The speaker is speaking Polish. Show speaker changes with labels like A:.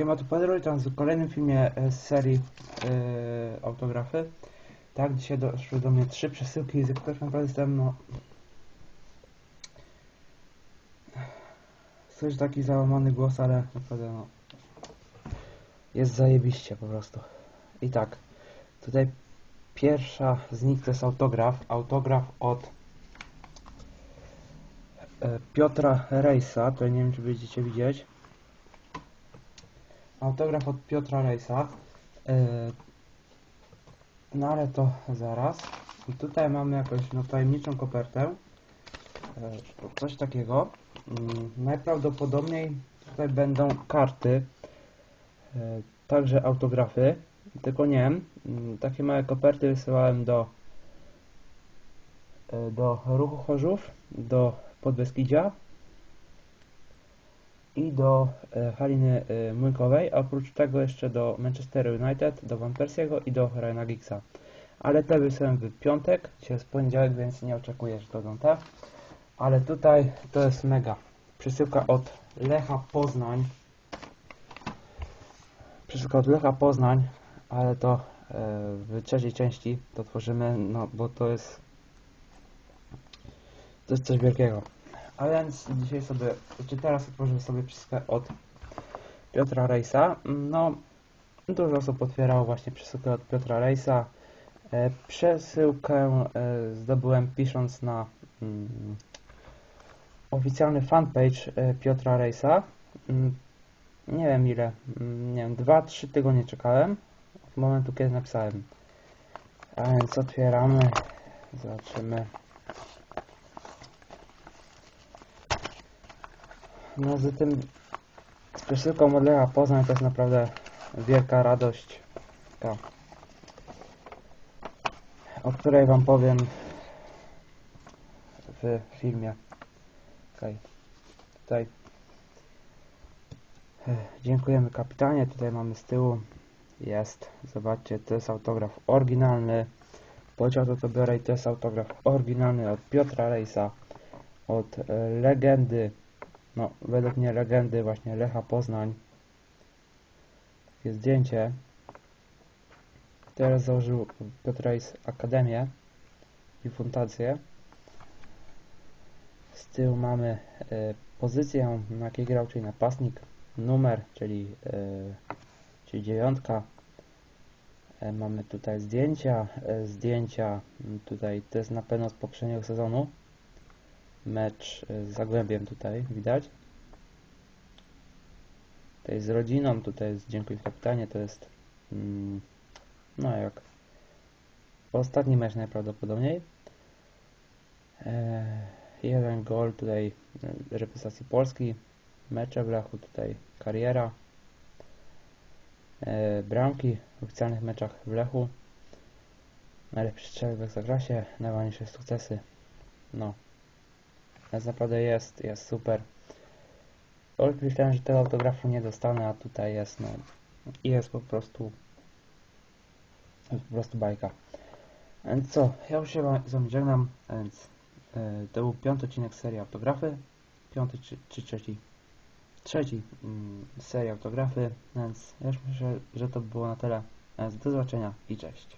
A: Siema, tu Pedro, witam w kolejnym filmie e, z serii e, autografy. Tak, dzisiaj doszły do mnie trzy przesyłki, z których naprawdę jestem, no... Coś taki załamany głos, ale naprawdę, no... Jest zajebiście po prostu. I tak, tutaj pierwsza z nich to jest autograf. Autograf od e, Piotra Rejsa, to nie wiem, czy będziecie widzieć. Autograf od Piotra Rejsa. Yy, no ale to zaraz. I tutaj mamy jakąś no, tajemniczą kopertę. Yy, coś takiego. Yy, najprawdopodobniej tutaj będą karty. Yy, także autografy. Tylko nie wiem. Yy, takie małe koperty wysyłałem do do Ruchu Chorzów, do Podbeskidzia i do e, Haliny e, Młynkowej, oprócz tego jeszcze do Manchester United, do Van Persiego i do Ryana Giggsa. Ale te wysyłam w piątek, dzisiaj jest poniedziałek, więc nie oczekuję, że to będą te. Ale tutaj to jest mega. Przesyłka od Lecha Poznań. Przesyłka od Lecha Poznań, ale to e, w trzeciej części to tworzymy, no bo to jest to jest coś wielkiego. A więc dzisiaj sobie, czy teraz otworzymy sobie przesyłkę od Piotra Rejsa. No, dużo osób otwierało właśnie przesyłkę od Piotra Rejsa. E, przesyłkę e, zdobyłem pisząc na mm, oficjalny fanpage e, Piotra Rejsa. Mm, nie wiem ile, mm, nie wiem, 2-3 tygodnie czekałem od momentu kiedy napisałem. A więc otwieramy, zobaczymy. No z tym z przesyłką od Lecha Poznań to jest naprawdę wielka radość, taka, o której Wam powiem w filmie. Okay. Tutaj. Dziękujemy kapitanie, tutaj mamy z tyłu. Jest, zobaczcie, to jest autograf oryginalny. Powiedział to to biorę i to jest autograf oryginalny od Piotra Rejsa od e, legendy no, według mnie legendy właśnie Lecha Poznań. Jest zdjęcie. Teraz założył Piotr Reis Akademię i fundację. Z tyłu mamy e, pozycję, na jakiej grał, czyli napastnik, numer, czyli, e, czyli dziewiątka. E, mamy tutaj zdjęcia, e, zdjęcia, tutaj to jest na pewno z poprzedniego sezonu mecz e, z Zagłębiem tutaj widać. Tutaj z rodziną, tutaj jest dziękuję kapitanie, to jest mm, no jak ostatni mecz najprawdopodobniej. E, jeden gol tutaj e, reprezentacji Polski, mecze w Lechu, tutaj kariera. E, bramki w oficjalnych meczach w Lechu. Najlepszy strzelec w Ekstraklasie, najważniejsze sukcesy. No, więc naprawdę jest, jest super. Już myślałem, że tego autografu nie dostanę, a tutaj jest, no, jest po prostu, jest po prostu bajka. Więc co, ja już się z wami żegnam, więc yy, to był piąty odcinek serii autografy, piąty czy, czy trzeci, trzeci yy, serii autografy, więc ja już myślę, że to było na tyle, więc do zobaczenia i cześć.